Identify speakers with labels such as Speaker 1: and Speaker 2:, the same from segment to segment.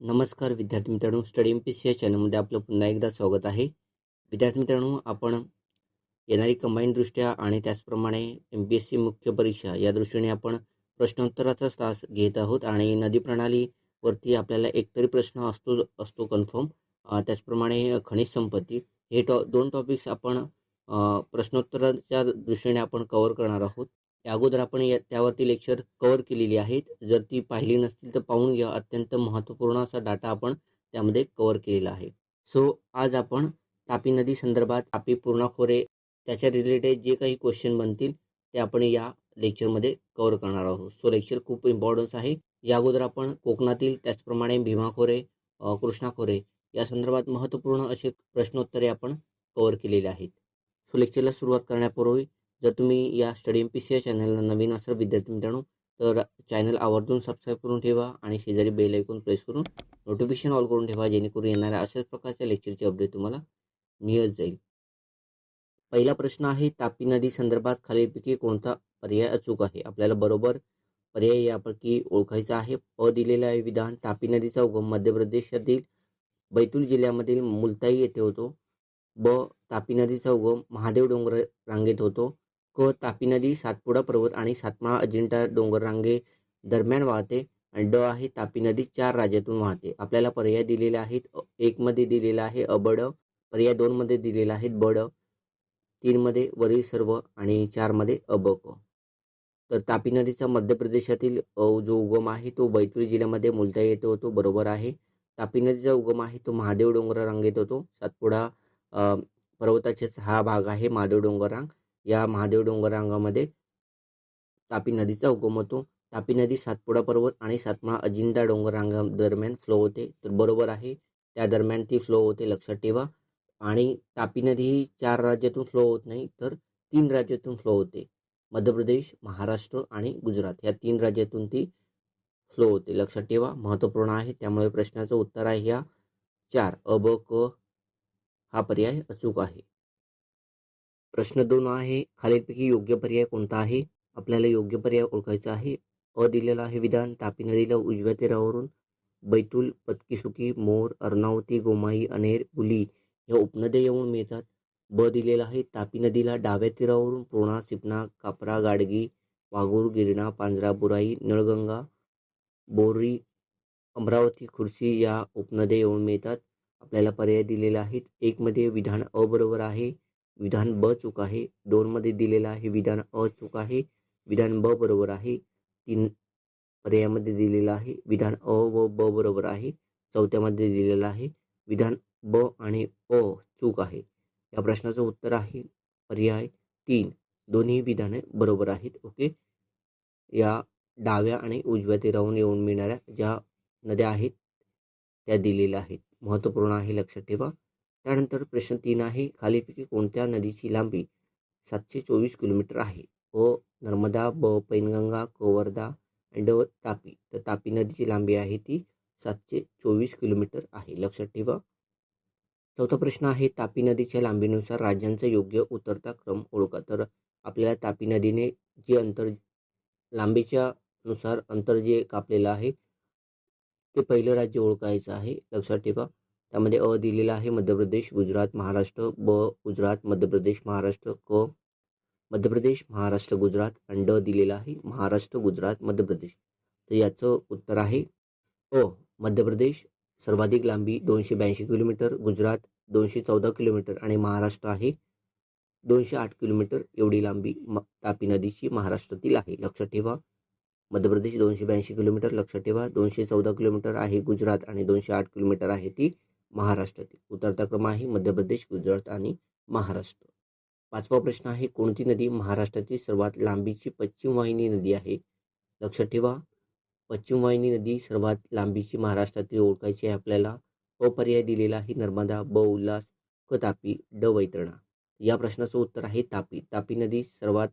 Speaker 1: नमस्कार विद्यार्थी मित्रांनो स्टडी एम पी सी या चॅनलमध्ये आपलं पुन्हा एकदा स्वागत आहे. विद्यार्थी मित्रांनो आपण येणारी कंबाईनदृष्ट्या आणि त्याचप्रमाणे एम पी एस सी मुख्य परीक्षा या दृष्टीने आपण प्रश्नोत्तराचा तास घेत आहोत आणि नदी प्रणालीवरती आपल्याला एकतरी प्रश्न असतो असतो कन्फर्म त्याचप्रमाणे खनिज संपत्ती हे टॉ दोन टॉपिक्स आपण प्रश्नोत्तराच्या दृष्टीने आपण कवर करणार आहोत. या अगोदर आपण या त्यावरती लेक्चर कवर केलेली आहेत. जर ती पाहिली नसतील तर पाहून घ्या. अत्यंत महत्त्वपूर्ण असा डाटा आपण त्यामध्ये कवर केलेला आहे. सो आज आपण तापी नदी संदर्भात तापी पूर्णा खोरे त्याच्या रिलेटेड जे काही क्वेश्चन बनतील ते आपण या लेक्चरमध्ये कवर करणार आहोत. सो लेक्चर खूप इम्पॉर्टन्स आहे. या अगोदर आपण कोकणातील त्याचप्रमाणे भीमा खोरे कृष्णा खोरे या संदर्भात महत्त्वपूर्ण असे प्रश्नोत्तरे आपण कवर केलेले आहेत. सो लेक्चरला सुरुवात करण्यापूर्वी जर तुम्ही या स्टडी एम पी सी या चॅनलला नवीन असाल विद्यार्थी मित्रांनो तर चॅनल आवर्जून सबस्क्राईब करून ठेवा आणि शेजारी बेल ऐकून प्रेस करून नोटिफिकेशन ऑल करून ठेवा जेणेकरून येणाऱ्या अशाच प्रकारच्या लेक्चरची अपडेट तुम्हाला मिळत जाईल. पहिला प्रश्न आहे तापी नदी संदर्भात खालीलपैकी कोणता पर्याय अचूक आहे? आपल्याला बरोबर पर्याय यापैकी ओळखायचा आहे. अ दिलेलं आहे विधान तापी नदीचा उगम मध्य प्रदेशातील बैतूल जिल्ह्यामधील मुलताई येथे होतो. ब तापी नदीचा उगम महादेव डोंगर रांगेत होतो. क तापी नदी सातपुडा पर्वत आणि सातमाळा अजिंठा डोंगररांगे दरम्यान वाहते आणि ड आहे तापी नदी चार राज्यातून वाहते. आपल्याला पर्याय दिलेले आहेत. एकमध्ये दिलेला आहे अबड पर्याय दोनमध्ये दिलेला आहे बड तीनमध्ये वरील सर्व आणि चारमध्ये अबक तर तापी नदीचा मध्य प्रदेशातील जो उगम आहे तो बैतूल जिल्ह्यामध्ये मुलता येतो होतो. बरोबर आहे. तापी नदीचा उगम आहे तो महादेव डोंगर रांगेत होतो. सातपुडा पर्वताचेच हा भाग आहे महादेव डोंगर रांग या महादेव डोंगररांगामध्ये तापी नदीचा उगम होतो. तापी नदी सातपुडा पर्वत आणि सातमाळा अजिंठा डोंगरांगा दरम्यान फ्लो होते. तर बरोबर आहे. त्या दरम्यान ती फ्लो होते लक्षात ठेवा. आणि तापी नदी ही चार राज्यातून फ्लो होत नाही तर तीन राज्यातून फ्लो होते. मध्य प्रदेश महाराष्ट्र आणि गुजरात. या तीन राज्यातून ती फ्लो होते. लक्षात ठेवा. महत्त्वपूर्ण आहे. त्यामुळे प्रश्नाचं उत्तर आहे ह्या चार. अ ब क हा पर्याय अचूक आहे. प्रश्न दोन आहे खालीलपैकी योग्य पर्याय कोणता आहे? आपल्याला योग्य पर्याय ओळखायचा आहे. अ दिलेलं आहे विधान तापी नदीला उजव्या तीरावरून. बैतूल पत्कीसुकी मोर अर्नावती गोमाई अनेर बुली या उपनद्या येऊन मिळतात. ब दिलेला आहे तापी नदीला डाव्या तीरावरून पूर्णा सिपना कापरा गाडगी वाघूर गिरणा पांजरा बुराई नळगंगा बोरी अमरावती खुर्शी या उपनद्या येऊन मिळतात. आपल्याला पर्याय दिलेले आहेत एकमध्ये विधान अ बरोबर आहे. विधान ब चूक आहे. दोनमध्ये दिलेलं आहे. विधान अ चूक आहे. विधान ब बरोबर आहे. तीन पर्यायामध्ये दिलेलं आहे. विधान अ व ब बरोबर आहे. चौथ्यामध्ये दिलेलं आहे. विधान ब आणि अ चूक आहे. या प्रश्नाचं उत्तर आहे. पर्याय तीन. दोन्ही विधाने बरोबर आहेत. ओके? या डाव्या आणि उजव्या तीरावरून येऊन मिळणाऱ्या ज्या नद्या आहेत त्या दिलेल्या आहेत. महत्त्वपूर्ण आहे. लक्षात ठेवा. त्यानंतर प्रश्न तीन आहे खालीपैकी कोणत्या नदीची लांबी सातशे चोवीस किलोमीटर आहे? व नर्मदा ब पैनगंगा क वर्धा तापी. तर तापी नदीची लांबी आहे ती सातशे चोवीस किलोमीटर आहे. लक्षात ठेवा. चौथा प्रश्न आहे तापी नदीच्या लांबीनुसार राज्यांचा योग्य उतरता क्रम ओळखा. तर आपल्याला तापी नदीने जे अंतर लांबीच्या नुसार अंतर जे कापलेलं आहे ते पहिलं राज्य ओळखायचं आहे. लक्षात ठेवा. त्यामध्ये अ दिलेला आहे मध्य प्रदेश गुजरात महाराष्ट्र ब गुजरात मध्य प्रदेश महाराष्ट्र क मध्य प्रदेश महाराष्ट्र गुजरात आणि ड दिलेला आहे महाराष्ट्र गुजरात मध्य प्रदेश. तर याचं उत्तर आहे अ मध्य प्रदेश सर्वाधिक लांबी दोनशे ब्याऐंशी किलोमीटर गुजरात दोनशे चौदा किलोमीटर आणि महाराष्ट्र आहे दोनशे आठ किलोमीटर. एवढी लांबी म तापी नदीची महाराष्ट्रातील आहे. लक्षात ठेवा मध्य प्रदेश दोनशे ब्याऐंशी किलोमीटर लक्षात ठेवा दोनशे चौदा किलोमीटर आहे गुजरात आणि दोनशे आठ किलोमीटर आहे ती महाराष्ट्रातील. उतरता क्रम आहे मध्य प्रदेश गुजरात आणि महाराष्ट्र. पाचवा प्रश्न आहे कोणती नदी महाराष्ट्रातील सर्वात लांबीची पश्चिम वाहिनी नदी आहे? लक्षात ठेवा पश्चिम वाहिनी नदी सर्वात लांबीची महाराष्ट्रातील ओळखायची आहे आपल्याला. अ पर्याय दिलेला आहे नर्मदा ब उल्हास क तापी ड वैतरणा. या प्रश्नाचं उत्तर आहे तापी. तापी नदी सर्वात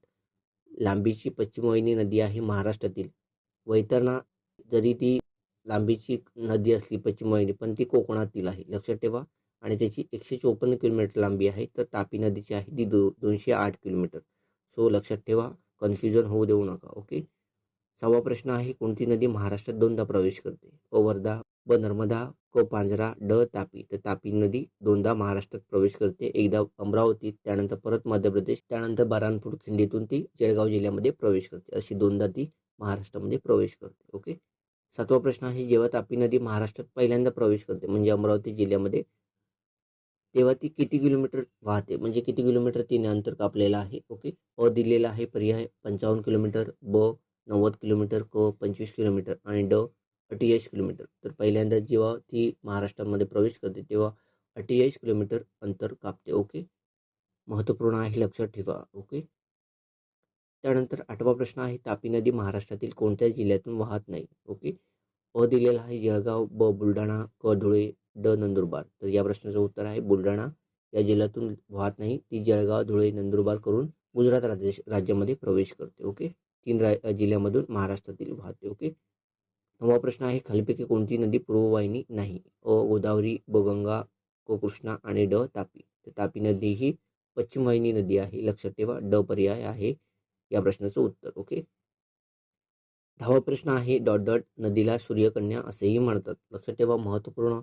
Speaker 1: लांबीची पश्चिम वाहिनी नदी आहे महाराष्ट्रातील. वैतरणा जरी ती लांबीची नदी असली पश्चिम वाहिनी पण ती कोकणातील आहे. लक्षात ठेवा. आणि त्याची एकशे चोपन्न किलोमीटर लांबी आहे. तर तापी नदीची आहे ती दो दोनशे आठ किलोमीटर. सो लक्षात ठेवा. कन्फ्युजन होऊ देऊ नका ओके? सहावा प्रश्न आहे कोणती नदी महाराष्ट्रात दोनदा प्रवेश करते? अ वर्धा ब नर्मदा क पांजरा ड तापी. तर तापी नदी दोनदा महाराष्ट्रात प्रवेश करते. एकदा अमरावतीत त्यानंतर परत मध्य प्रदेश त्यानंतर बारानपूर खिंडीतून ती जळगाव जिल्ह्यामध्ये प्रवेश करते. अशी दोनदा ती महाराष्ट्रामध्ये प्रवेश करते ओके? सातवा प्रश्न आहे जेव्हा तापी नदी महाराष्ट्रात पहिल्यांदा प्रवेश करते म्हणजे अमरावती जिल्ह्यामध्ये तेव्हा ती किती किलोमीटर वाहते? म्हणजे किती किलोमीटर तिने अंतर कापलेलं आहे? ओके. अ दिलेला आहे पर्याय पंचावन्न किलोमीटर ब नव्वद किलोमीटर क पंचवीस किलोमीटर आणि ड अठ्ठेचाळीस किलोमीटर. तर पहिल्यांदा जेव्हा ती महाराष्ट्रामध्ये प्रवेश करते तेव्हा अठ्ठेचाळीस किलोमीटर अंतर कापते. ओके. महत्त्वपूर्ण आहे लक्षात ठेवा. ओके. त्यानंतर आठवा प्रश्न आहे तापी नदी महाराष्ट्रातील कोणत्या जिल्ह्यातून वाहत नाही? ओके. अ दिलेला आहे जळगाव ब बुलढाणा क धुळे ड नंदुरबार. तर या प्रश्नाचं उत्तर आहे बुलढाणा. या जिल्ह्यातून वाहत नाही ती जळगाव धुळे नंदुरबार करून गुजरात राज्य राज्यामध्ये प्रवेश करते. ओके. तीन रा जिल्ह्यामधून महाराष्ट्रातील वाहते. ओके. नवा प्रश्न आहे खालीपैकी कोणती नदी पूर्ववाहिनी नाही? अ गोदावरी ब गंगा क कृष्णा आणि ड तापी. तर तापी नदी ही पश्चिम वाहिनी नदी आहे. लक्षात ठेवा ड पर्याय आहे. या प्रश्नाचं उत्तर ओके? दहावा प्रश्न आहे डॉट डॉट नदीला सूर्यकन्या असेही म्हणतात. लक्षात ठेवा महत्त्वपूर्ण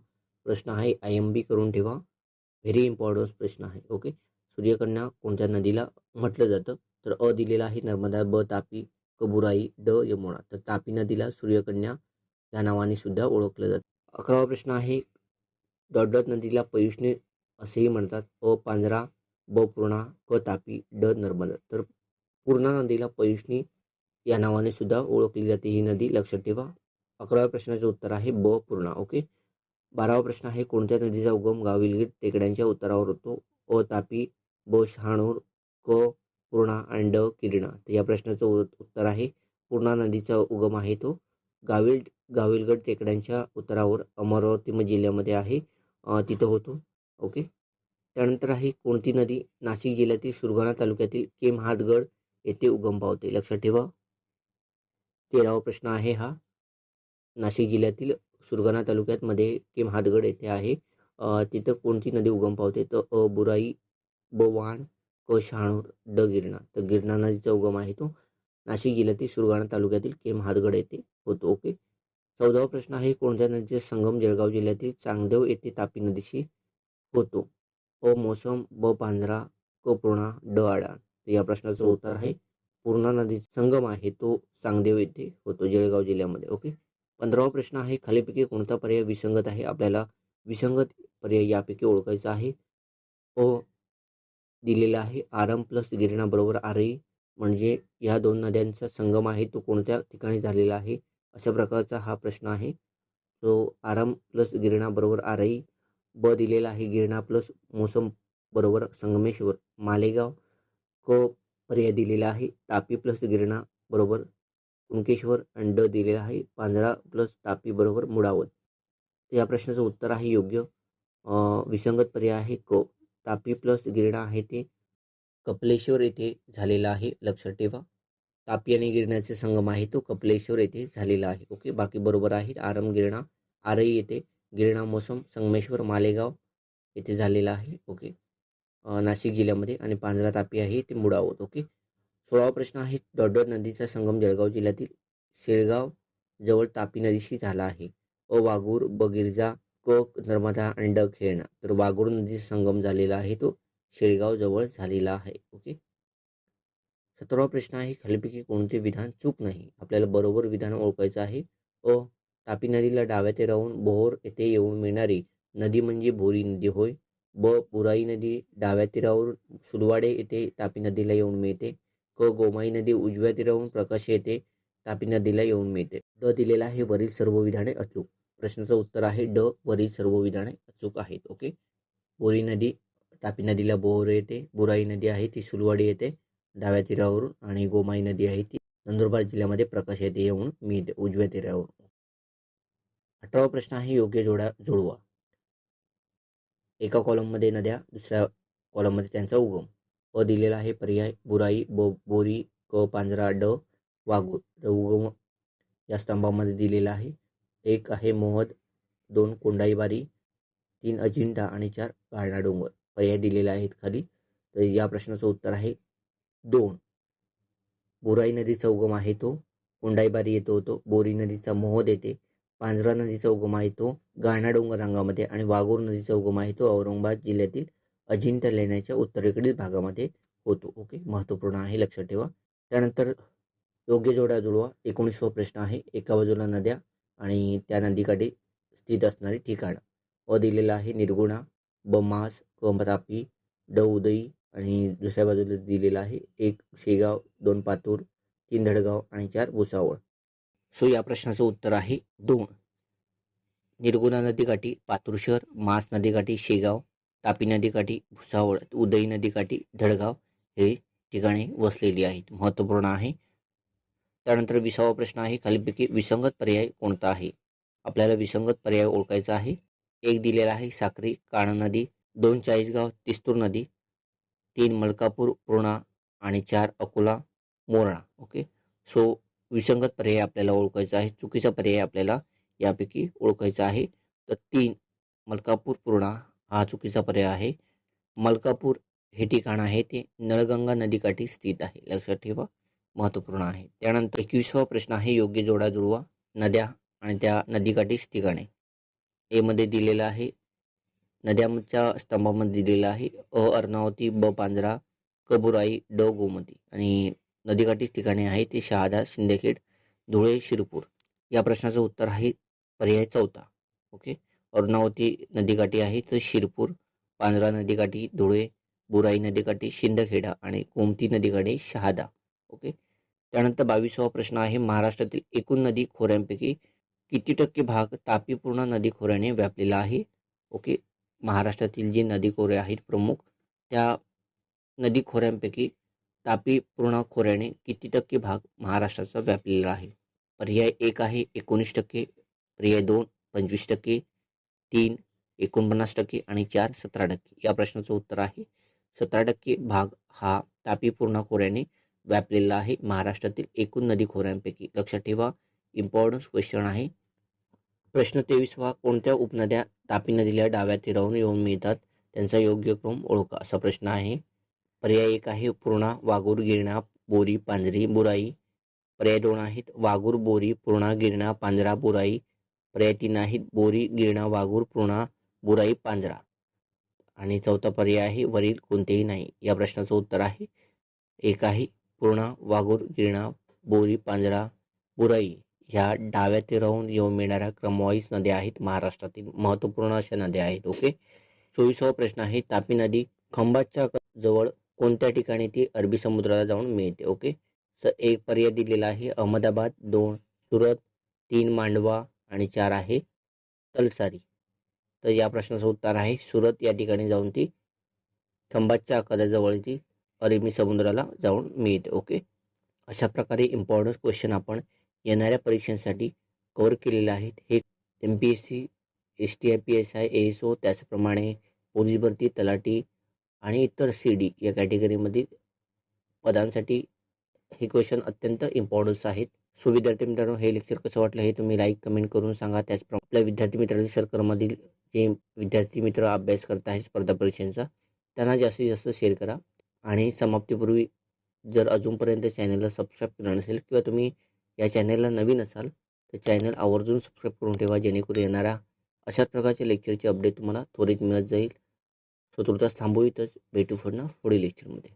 Speaker 1: प्रश्न आहे आय एम बी करून ठेवा. व्हेरी इम्पॉर्टंट प्रश्न आहे ओके? सूर्यकन्या कोणत्या नदीला म्हटलं जातं? तर अ दिलेला आहे नर्मदा ब तापी कबुराई द ड यमुना. तर तापी नदीला सूर्यकन्या या नावाने सुद्धा ओळखलं जातं. अकरावा प्रश्न आहे डॉट डॉट नदीला पयुष्णी असेही म्हणतात. अ पांजरा ब पूर्णा क तापी ड नर्मदा. तर पूर्णा नदीला पयुष्णी या नावाने सुद्धा ओळखली जाते. ही नदी लक्षात ठेवा. अकराव्या प्रश्नाचं उत्तर आहे ब. पूर्णा. ओके? बारावा प्रश्न आहे कोणत्या नदीचा उगम गाविलगीर टेकड्यांच्या उत्तरावर होतो? अ. तापी ब. शहाणूर क. पूर्णा आणि ड. किरणा. तर या प्रश्नाचं उत्तर आहे पूर्णा नदीचा उगम आहे तो गाविल गाविलगड टेकड्यांच्या उत्तरावर अमरावती जिल्ह्यामध्ये आहे तिथं होतो. ओके? त्यानंतर आहे कोणती नदी नाशिक जिल्ह्यातील सुरगाणा तालुक्यातील केमहादगड येथे उगम पावते. लक्षात ठेवा. तेरावा प्रश्न आहे हा. नाशिक जिल्ह्यातील सुरगाणा तालुक्यात मध्ये केमहादगड येथे आहे. तिथं कोणती नदी उगम पावते? तर अ बुराई ब वाण क शहाणूर ड गिरणा. तर गिरणा नदीचा उगम आहे तो. नाशिक जिल्ह्यातील सुरगाणा तालुक्यातील केम हातगड येथे होतो. ओके. चौदावा प्रश्न आहे. कोणत्या नदीचा संगम जळगाव जिल्ह्यातील चांगदेव येथे तापी नदीशी होतो? अ मोसम ब पांझरा क पूर्णा ड आडा. तर या प्रश्नाचं उत्तर आहे पूर्णा नदीचा संगम आहे तो सांगदेव येथे होतो जळगाव जिल्ह्यामध्ये. ओके? पंधरावा प्रश्न आहे खालीपैकी कोणता पर्याय विसंगत आहे? आपल्याला विसंगत पर्याय यापैकी ओळखायचा आहे. ओ दिलेला आहे आरम प्लस गिरणा बरोबर आरई म्हणजे या दोन नद्यांचा संगम आहे तो कोणत्या ठिकाणी झालेला आहे? अशा प्रकारचा हा प्रश्न आहे. तो आरम प्लस गिरणा बरोबर आरई ब दिलेला आहे गिरणा प्लस मोसम बरोबर संगमेश्वर मालेगाव. क पर्याय दिलेला आहे. तापी प्लस गिरणा बरोबर कुणकेश्वर आणि ड दिलेला आहे. पांजरा प्लस तापी बरोबर मुडावत या प्रश्नाचं उत्तर आहे योग्य. विसंगत पर्याय आहे क. तापी प्लस गिरणा आहे ते कपलेश्वर येथे झालेला आहे. लक्षात ठेवा. तापी आणि गिरण्याचे संगम आहे तो कपलेश्वर येथे झालेला आहे. ओके बाकी बरोबर आहे. आरम गिरणा आरई येथे गिरणा मोसम संगमेश्वर मालेगाव येथे झालेला आहे. ओके. नाशिक जिल्ह्यामध्ये आणि पांजरा तापी आहे ते मुळावत ओके? सोळावा प्रश्न आहे डॉडर नदीचा संगम जळगाव जिल्ह्यातील शेळगाव जवळ तापी नदीशी झाला आहे. अ वाघूर बगिरजा कक नर्मदा आणि ड खेळणा तर वाघूर नदीचा संगम झालेला आहे तो शेळगाव जवळ झालेला आहे. ओके? सतरावा प्रश्न आहे खालीपैकी कोणते विधान चूक नाही? आपल्याला बरोबर विधान ओळखायचं आहे. अ तापी नदीला डाव्या ते राहून बोहोर येथे येऊन मिळणारी नदी म्हणजे भोरी नदी. होय? ब बुराई नदी डाव्या तीरावरून सुलवाडे येथे तापी नदीला येऊन मिळते. क गोमाई नदी उजव्या तीरावरून प्रकाश येथे तापी नदीला येऊन मिळते. ड दिलेला आहे वरील सर्व विधाने अचूक. प्रश्नाचं उत्तर आहे ड वरील सर्व विधाने अचूक आहेत. ओके? बोरी नदी तापी नदीला बोर येते. बुराई नदी आहे ती सुलवाडी येते. डाव्या तीरावरून आणि गोमाई नदी आहे ती नंदुरबार जिल्ह्यामध्ये प्रकाश येथे येऊन मिळते. उजव्या तीरावरून. अठरावा प्रश्न आहे योग्य जोडा जोडवा. एका कॉलममध्ये नद्या दुसऱ्या कॉलममध्ये त्यांचा उगम. अ दिलेला आहे पर्याय बुराई बो बोरी क पांजरा ड वाघूर उगम या स्तंभामध्ये दिलेला आहे. एक आहे मोहद दोन कोंडाईबारी तीन अजिंठा आणि चार गाळणा डोंगर. पर्याय दिलेले आहेत खाली. तर या प्रश्नाचं उत्तर आहे दोन. बोराई नदीचा उगम आहे तो कोंडाईबारी येतो होतो बोरी नदीचा मोहद येते पांझरा नदीचा उगम आहे तो गाणा डोंगर रंगामध्ये आणि वाघोर नदीचा उगम आहे तो औरंगाबाद जिल्ह्यातील अजिंठा लेण्याच्या उत्तरेकडील भागामध्ये होतो. ओके महत्त्वपूर्ण आहे लक्षात ठेवा. त्यानंतर योग्य जोड्या जुळवा एकोणीसवा प्रश्न आहे एका बाजूला नद्या आणि त्या नदीकाठी स्थित असणारी ठिकाण. अ दिलेलं आहे निर्गुणा बमास मास डौदई ड उदई आणि दुसऱ्या बाजूला दिलेलं आहे एक शेगाव दोन पातूर तीन धडगाव आणि चार भुसावळ. सो या प्रश्नाचं उत्तर आहे दोन. निर्गुणा नदीकाठी पातूर शहर मास नदीकाठी शेगाव तापी नदीकाठी भुसावळ उदयी नदीकाठी धडगाव हे ठिकाणे वसलेली आहेत. महत्त्वपूर्ण आहे. त्यानंतर विसावा प्रश्न आहे खालीपैकी विसंगत पर्याय कोणता आहे? आपल्याला विसंगत पर्याय ओळखायचा आहे. एक दिलेला आहे साक्री काणा नदी दोन चाळीसगाव तिस्तूर नदी तीन मलकापूर पूर्णा आणि चार अकोला मोरणा ओके? सो विसंगत पर्याय आपल्याला ओळखायचा आहे चुकीचा पर्याय आपल्याला यापैकी ओळखायचा आहे. तर तीन मलकापूर पूर्णा हा चुकीचा पर्याय आहे. मलकापूर हे ठिकाण आहे ते नळगंगा नदीकाठी स्थित आहे. लक्षात ठेवा महत्त्वपूर्ण आहे. त्यानंतर एकविसावा प्रश्न आहे योग्य जोडा जुळवा नद्या आणि त्या नदीकाठीच ठिकाणे एमध्ये दिलेलं आहे नद्यांच्या स्तंभामध्ये दिलेलं आहे अ अर्णावती ब पांजरा कबुराई ड गोमती आणि नदीकाठीच ठिकाणे आहे ते शहादा शिंदेखेड धुळे शिरपूर. या प्रश्नाचं उत्तर आहे पर्याय चौथा. ओके? अर्णावती नदीकाठी आहे तर शिरपूर पांजरा नदीकाठी धुळे बुराई नदीकाठी शिंदखेडा आणि गोमती नदीकाठी शहादा. ओके? त्यानंतर बावीसावा प्रश्न आहे महाराष्ट्रातील एकूण नदी खोऱ्यांपैकी किती टक्के भाग तापीपूर्ण नदी खोऱ्याने व्यापलेला आहे? ओके? महाराष्ट्रातील जी नदी खोरे आहेत प्रमुख त्या नदी खोऱ्यांपैकी तापी पूर्ण खोऱ्याने किती टक्के भाग महाराष्ट्राचा व्यापलेला आहे? पर्याय एक आहे एकोणीस टक्के पर्याय दोन पंचवीस टक्के तीन एकोणपन्नास टक्के आणि चार सतरा टक्के. या प्रश्नाचं उत्तर आहे सतरा टक्के भाग हा तापी पूर्ण खोऱ्याने व्यापलेला आहे. महाराष्ट्रातील एकूण नदी खोऱ्यांपैकी लक्षात ठेवा इम्पॉर्टन्स क्वेश्चन आहे. प्रश्न तेवीसवा कोणत्या उपनद्या तापी नदीला डाव्या तीरावरून येऊन मिळतात? त्यांचा योग्य क्रम ओळखा. असा प्रश्न आहे पर्याय एक आहे पूर्णा वाघूर गिरणा बोरी पांजरी बुराई. पर्याय दोन आहेत. वाघूर बोरी पूर्णा गिरणा पांजरा बुराई. पर्याय तीन आहेत. बोरी गिरणा वाघूर पूर्णा बुराई पांजरा. आणि चौथा पर्याय आहे. वरील कोणतेही नाही. या प्रश्नाचं उत्तर आहे. एक आहे. पूर्णा वाघूर गिरणा बोरी पांजरा बुराई. ह्या डाव्या राहून येऊन मिळणाऱ्या क्रमवाईस नद्या आहेत. महाराष्ट्रातील महत्त्वपूर्ण अशा नद्या आहेत. ओके? चोवीसावा प्रश्न आहे. तापी नदी खंबाच्या जवळ कोणत्या ठिकाणी ती अरबी समुद्राला जाऊन मिळते ओके? तर एक पर्याय दिलेला आहे अहमदाबाद दोन सुरत तीन मांडवा आणि चार आहे तलसारी. तर या प्रश्नाचं उत्तर आहे सुरत या ठिकाणी जाऊन ती खंबाच्या आकाराजवळ ती अरबी समुद्राला जाऊन मिळते ओके? अशा प्रकारे इम्पॉर्टन्स क्वेश्चन आपण येणाऱ्या परीक्षांसाठी कवर केलेले आहेत. हे M P S C S T I P S I A S O त्याचप्रमाणे पोलीस भरती तलाठी आणि इतर सी डी या कॅटेगरीमधील पदांसाठी हे क्वेश्चन अत्यंत इम्पॉर्टन्स आहेत. सो विद्यार्थी मित्रांनो हे लेक्चर कसं वाटलं हे तुम्ही लाईक कमेंट करून सांगा. त्याचप्रमाणे आपल्या विद्यार्थी मित्रांच्या सर्कलमधील जे विद्यार्थी मित्र अभ्यास करत आहेत स्पर्धा परीक्षांचा त्यांना जास्तीत जास्त शेअर करा. आणि समाप्तीपूर्वी जर अजूनपर्यंत चॅनलला सबस्क्राईब केलं नसेल किंवा तुम्ही या चॅनलला नवीन असाल तर चॅनल आवर्जून सबस्क्राईब करून ठेवा. जेणेकरून येणारा अशाच प्रकारच्या लेक्चरचे अपडेट तुम्हाला त्वरित मिळत जाईल. सो तुर्तास थांबू इथंच भेटू पुन्हा पुढील लेक्चरमध्ये